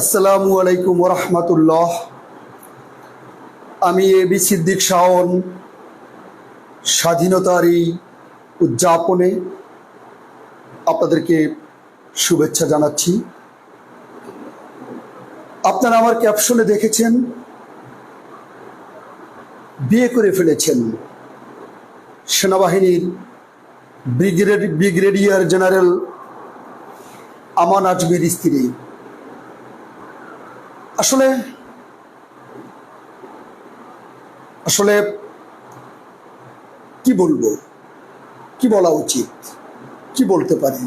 আসসালামু আলাইকুম রহমতুল্লাহ আমি এ বি সিদ্দিক শাওন স্বাধীনতার এই উদযাপনে আপনাদেরকে শুভেচ্ছা জানাচ্ছি। আপনারা আমার ক্যাপশনে দেখেছেন, বিয়ে করে ফেলেছেন সেনাবাহিনীর ব্রিগেড, ব্রিগেডিয়ার জেনারেল আমান আজমির স্ত্রী। আসলে আসলে কি বলব? কি বলা উচিত? কি বলতে পারি?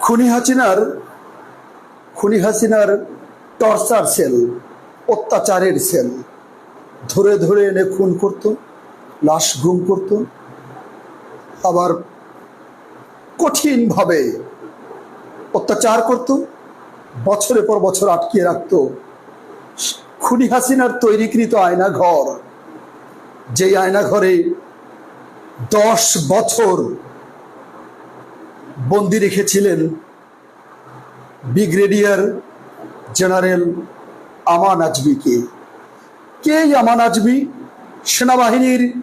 খুনি হাসিনার খুনি হাসিনার টর্চার সেল, অত্যাচারের সেল, ধরে ধরে এনে খুন করত, লাশ গুম করত, আবার কঠিনভাবে অত্যাচার করত বছরের পর বছর আটকিয়ে রাখত। খুনি হাসিনার তৈরিকৃত আয়না ঘর যেই আয়না ঘরে দশ বছর বন্দি রেখেছিলেন ব্রিগেডিয়ার জেনারেল আমান আজমিকে। কে আমান আজমি? সেনাবাহিনীর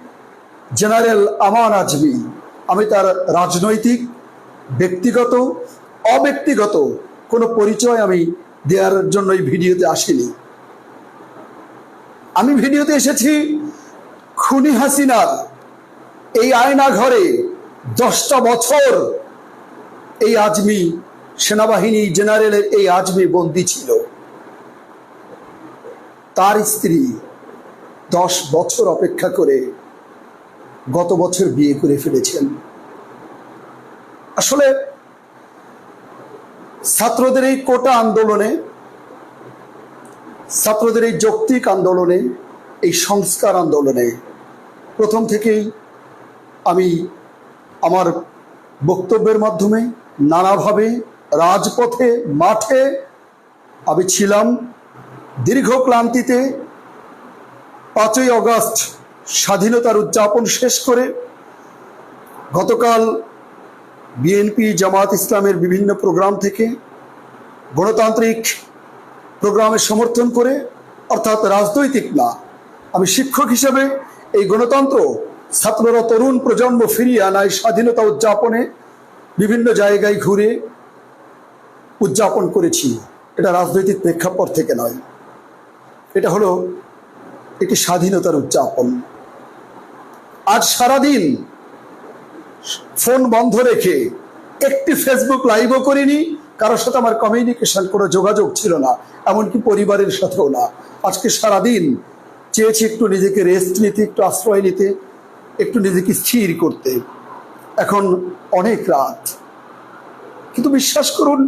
জেনারেল আমান আজমি। আমি তার রাজনৈতিক, ব্যক্তিগত, অব্যক্তিগত কোনো পরিচয় আমি দেওয়ার জন্য এই ভিডিওতে আসিনি। আমি ভিডিওতে এসেছি খুনি হাসিনার এই আয়না ঘরে দশটা বছর এই আজমি সেনাবাহিনী জেনারেলের এই আজমি বন্দী ছিল। তার স্ত্রী দশ বছর অপেক্ষা করে গত বছর বিয়ে করে ফেলেছেন। আসলে ছাত্রদের এই কোটা আন্দোলনে, ছাত্রদের এই যৌক্তিক আন্দোলনে, এই সংস্কার আন্দোলনে প্রথম থেকেই আমি আমার বক্তব্যের মাধ্যমে নানাভাবে রাজপথে, মাঠে আমি ছিলাম। দীর্ঘ ক্লান্তিতে পাঁচই অগস্ট স্বাধীনতার উদযাপন শেষ করে গতকাল বিএনপি জামাত ইসলামের বিভিন্ন প্রোগ্রাম থেকে গণতান্ত্রিক প্রোগ্রামের সমর্থন করে, অর্থাৎ রাজনৈতিক না, আমি শিক্ষক হিসেবে এই গণতন্ত্র ছাত্ররা, তরুণ প্রজন্ম ফিরিয়ে আনায়, স্বাধীনতা উদযাপনে বিভিন্ন জায়গায় ঘুরে উদযাপন করেছি। এটা রাজনৈতিক প্রেক্ষাপট থেকে নয়। এটা হলো একটি স্বাধীনতার উদযাপন। আজ সারাদিন ফোন বন্ধ রেখে একটি ফেসবুক লাইভও করিনি কারোর সাথে আমার কমিউনিকেশন কোনো যোগাযোগ ছিল না, এমনকি পরিবারের সাথেও না। আজকে সারাদিন চেয়েছি একটু নিজেকে রেস্ট নিতে, একটু আশ্রয় নিতে, একটু নিজেকে স্থির করতে। এখন অনেক রাত। কিন্তু বিশ্বাস করুন,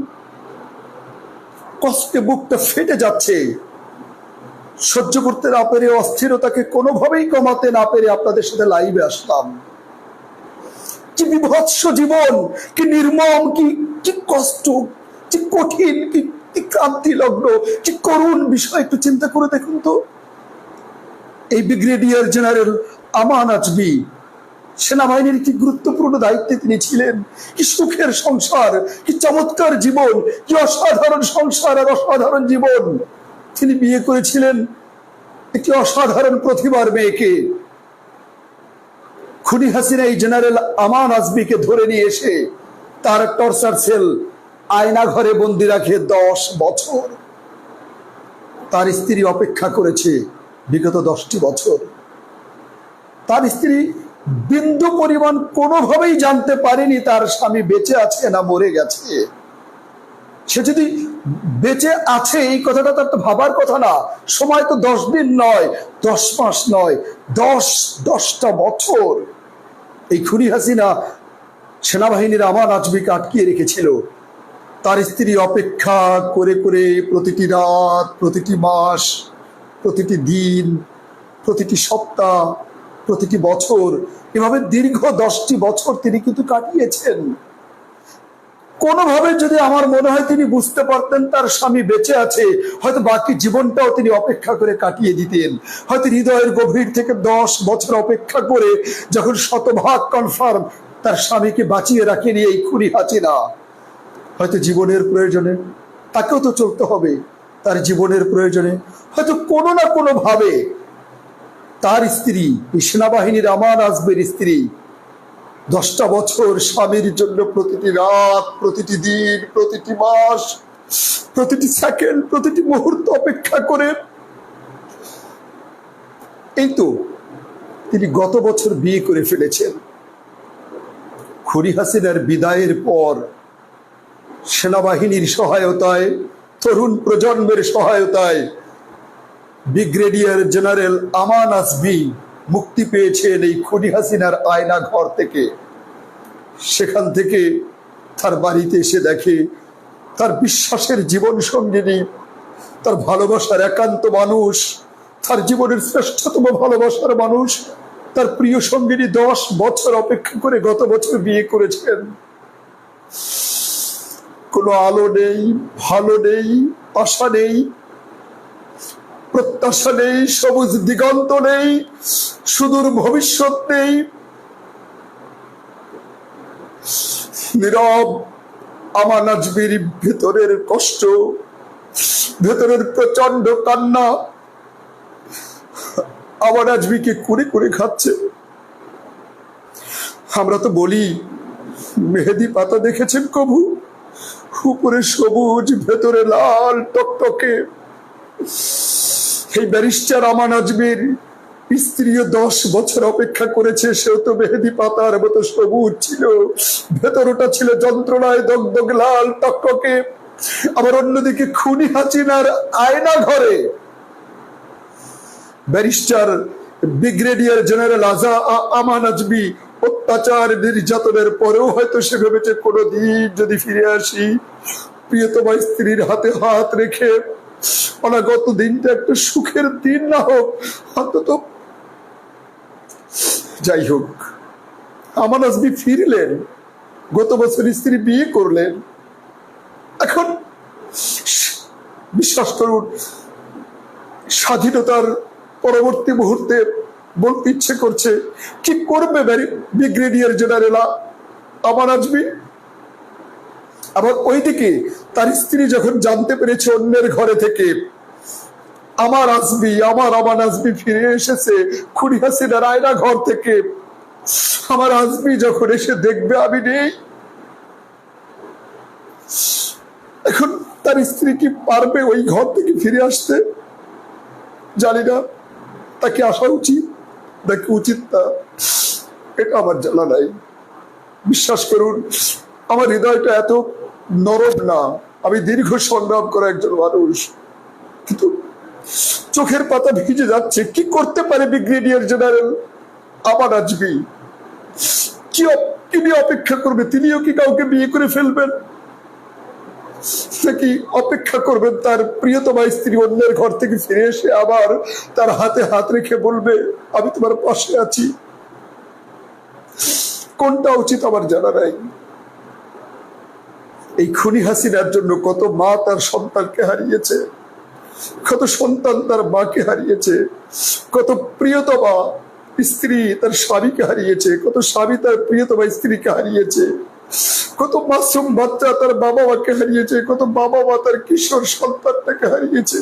কষ্টে বুকটা ফেটে যাচ্ছে। সহ্য করতে না পেরে, অস্থিরতাকে কোনোভাবেই কমাতে না পেরে আপনাদের সাথে লাইভে আসলাম। কি বিভৎস জীবন, কি নির্মম, কি কি কষ্ট। কি কঠিন কি ক্রান্তি লগ্ন কি করুণ বিষয়, একটু চিন্তা করে দেখুন তো। এই ব্রিগেডিয়ার জেনারেল আমান আজমি সেনাবাহিনীর কি গুরুত্বপূর্ণ দায়িত্বে তিনি ছিলেন? কি সুখের সংসার, কি চমৎকার জীবন, কি অসাধারণ সংসার আর অসাধারণ জীবন। তিনি বিয়ে করেছিলেন একটি অসাধারণ প্রতিভার মেয়েকে। খুনি হাসিনা এই জেনারেল আমান আজমিকে ধরে নিয়ে এসে তার টর্চার সেল আয়না ঘরে বন্দি রাখে দশ বছর। তার স্ত্রী অপেক্ষা করেছে বিগত দশটি বছর। তার স্ত্রী বিন্দু পরিমাণ কোনোভাবেই জানতে পারেনি তার স্বামী বেঁচে আছে না মরে গেছে। সে যদি বেঁচে আছে, এই কথাটা তার তো ভাবার কথা না। সময় তো দশ দিন নয়, দশ মাস নয়, দশ, দশটা বছর। এই খুনি হাসিনা সেনাবাহিনীর আমার আজমিকে আটকিয়ে রেখেছিল। তার স্ত্রী অপেক্ষা করে করে প্রতিটি রাত, প্রতিটি মাস, প্রতিটি দিন, প্রতিটি সপ্তাহ, প্রতিটি বছর, এভাবে দীর্ঘ দশটি বছর তিনি কিন্তু কাটিয়েছেন। কোনোভাবে যদি আমার মনে হয় তিনি বুঝতে পারতেন তার স্বামী বেঁচে আছে, হয়তো বাকি জীবনটাও তিনি অপেক্ষা করে কাটিয়ে দিতেন। হয়তো হৃদয়ের গভীর থেকে দশ বছর অপেক্ষা করে যখন শতভাগ কনফার্ম তার স্বামীকে বাঁচিয়ে রাখেনি এই খুনি হাসিনা। হয়তো জীবনের প্রয়োজনে তাকেও তো চলতে হবে। তার জীবনের প্রয়োজনে হয়তো কোনো না কোনো ভাবে তার স্ত্রী সেনাবাহিনীর আমার আসবের স্ত্রী, দশটা বছর স্বামীর জন্য প্রতিটি রাত, প্রতিটি দিন, প্রতিটি মাস, প্রতিটি সেকেন্ড, প্রতিটি মুহূর্ত অপেক্ষা করে। এই তো তিনি গত বছর বিয়ে করে ফেলেছেন। খুরি হাসিনার বিদায়ের পর সেনাবাহিনীর সহায়তায়, তরুণ প্রজন্মের সহায়তায় ব্রিগেডিয়ার জেনারেল আমান আসবি মুক্তি পেয়েছেন এই খুনি হাসিনার আয়না ঘর থেকে। সেখান থেকে তার বাড়িতে এসে দেখে তার বিশ্বাসের জীবন সঙ্গিনী, তার ভালোবাসার একান্ত মানুষ, তার জীবনের শ্রেষ্ঠতম ভালোবাসার মানুষ, তার প্রিয় সঙ্গিনী দশ বছর অপেক্ষা করে গত বছর বিয়ে করেছেন। কোনো আলো নেই, ভালো নেই, আশা নেই, প্রত্যাশা নেই, সবুজ দিগন্ত নেই, সুদূর ভবিষ্যৎ নেই। নীরব আমার নাজবির ভেতরের কষ্ট, ভেতরের প্রচণ্ড কান্না, আমার আজবিকে কুড়ে কুড়ে খাচ্ছে। আমরা তো বলি, মেহেদি পাতা দেখেছেন কবু উপরে সবুজ, ভেতরে লাল টকটকে। এই ব্যারিস্টার আমান আজমির স্ত্রীও দশ বছর অপেক্ষা করেছে, সেও তো মেহেদি পাতার মতো সবুজ ছিল। ভেতরটা ছিল যন্ত্রণায় দগদগ লাল টকটকে। আবার অন্যদিকে খুনি হাসিনার আয়না ঘরে। ব্যারিস্টার ব্রিগেডিয়ার জেনারেল আজা আমান আজমি অত্যাচার নির্যাতনের পরেও হয়তো সে ভেবেছে কোনোদিন যদি ফিরে আসি। প্রিয়তমা স্ত্রীর হাতে হাত রেখে অনাগত দিনটা একটা সুখের দিন না হোক, অন্তত যাই হোক আমান আজমি ফিরলেন, গত বছর স্ত্রী বিয়ে করলেন। এখন বিশ্বাস করুন, স্বাধীনতার পরবর্তী মুহূর্তে বলতে ইচ্ছে করছে, কি করবে ব্রিগেডিয়ার জেনারেল? আমার আজমি? আবার ওইদিকে, তার স্ত্রী যখন জানতে পেরেছে অন্যের ঘরে থেকে, আমার আসবি আমার আমার আসবি ফিরে এসেছে খুনি হাসিনার আয়না ঘর থেকে। আমার আসবি যখন এসে দেখবে আমি নেই। এখন তার স্ত্রী কি পারবে ওই ঘর থেকে ফিরে আসতে? জানি না, তাকে আসা উচিত। নাকি উচিত না। এটা আমার জানা নাই। বিশ্বাস করুন, আমার হৃদয়টা এত নরম না। আমি দীর্ঘ সংগ্রাম করা একজন মানুষ। কিন্তু চোখের পাতা ভিজে যাচ্ছে। কি করতে পারে ব্রিগেডিয়ার জেনারেল? আবার আজবি কি নিয়ে অপেক্ষা করবে? তিনিও কি কাউকে বিয়ে করে ফেলবেন? নাকি অপেক্ষা করবেন তার প্রিয়তমা স্ত্রী অন্যের ঘর থেকে ফিরে এসে আবার তার হাতে হাত রেখে বলবে, আমি তোমার পাশে আছি কোনটা উচিত আমার জানা নাই। এই খুনি হাসিনার জন্য কত মা তার সন্তানকে হারিয়েছে, কত সন্তান তার মাকে হারিয়েছে, কত প্রিয়তমা স্ত্রী তার স্বামীকে হারিয়েছে, কত স্বামী তার প্রিয়তমা স্ত্রীকে হারিয়েছে। কত মাসুম বাচ্চা তার বাবা মাকে হারিয়েছে, কত বাবা মা তার কিশোর সন্তানটাকে হারিয়েছে,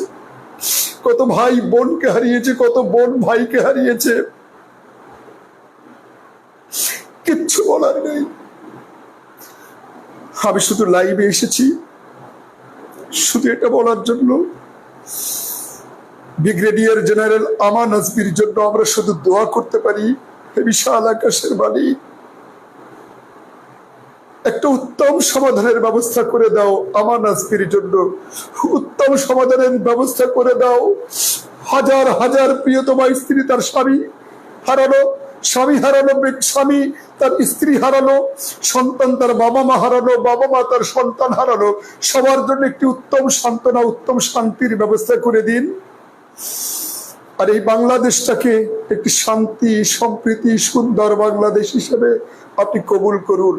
কত ভাই বোনকে হারিয়েছে, কত বোন ভাইকে হারিয়েছে। কিচ্ছু বলার নেই। আমি শুধু লাইভে এসেছি। শুধু এটা বলার জন্য, ব্রিগেডিয়ার জেনারেল আমান আজমির জন্য আমরা শুধু দোয়া করতে পারি। বিশাল আকাশের মালিক। একটা উত্তম সমাধানের ব্যবস্থা করে দাও আমার নাজমির জন্য। উত্তম সমাধানের ব্যবস্থা করে দাও। হাজার হাজার প্রিয়তমা স্ত্রী তার স্বামী হারানো স্বামী হারানো স্বামী তার স্ত্রী হারানো সন্তান তার বাবা মা হারানো বাবা মা তার সন্তান হারানো সবার জন্য একটি উত্তম সান্ত্বনা, উত্তম শান্তির ব্যবস্থা করে দিন। আর এই বাংলাদেশটাকে একটি শান্তি, সম্প্রীতি, সুন্দর বাংলাদেশ হিসেবে আপনি কবুল করুন।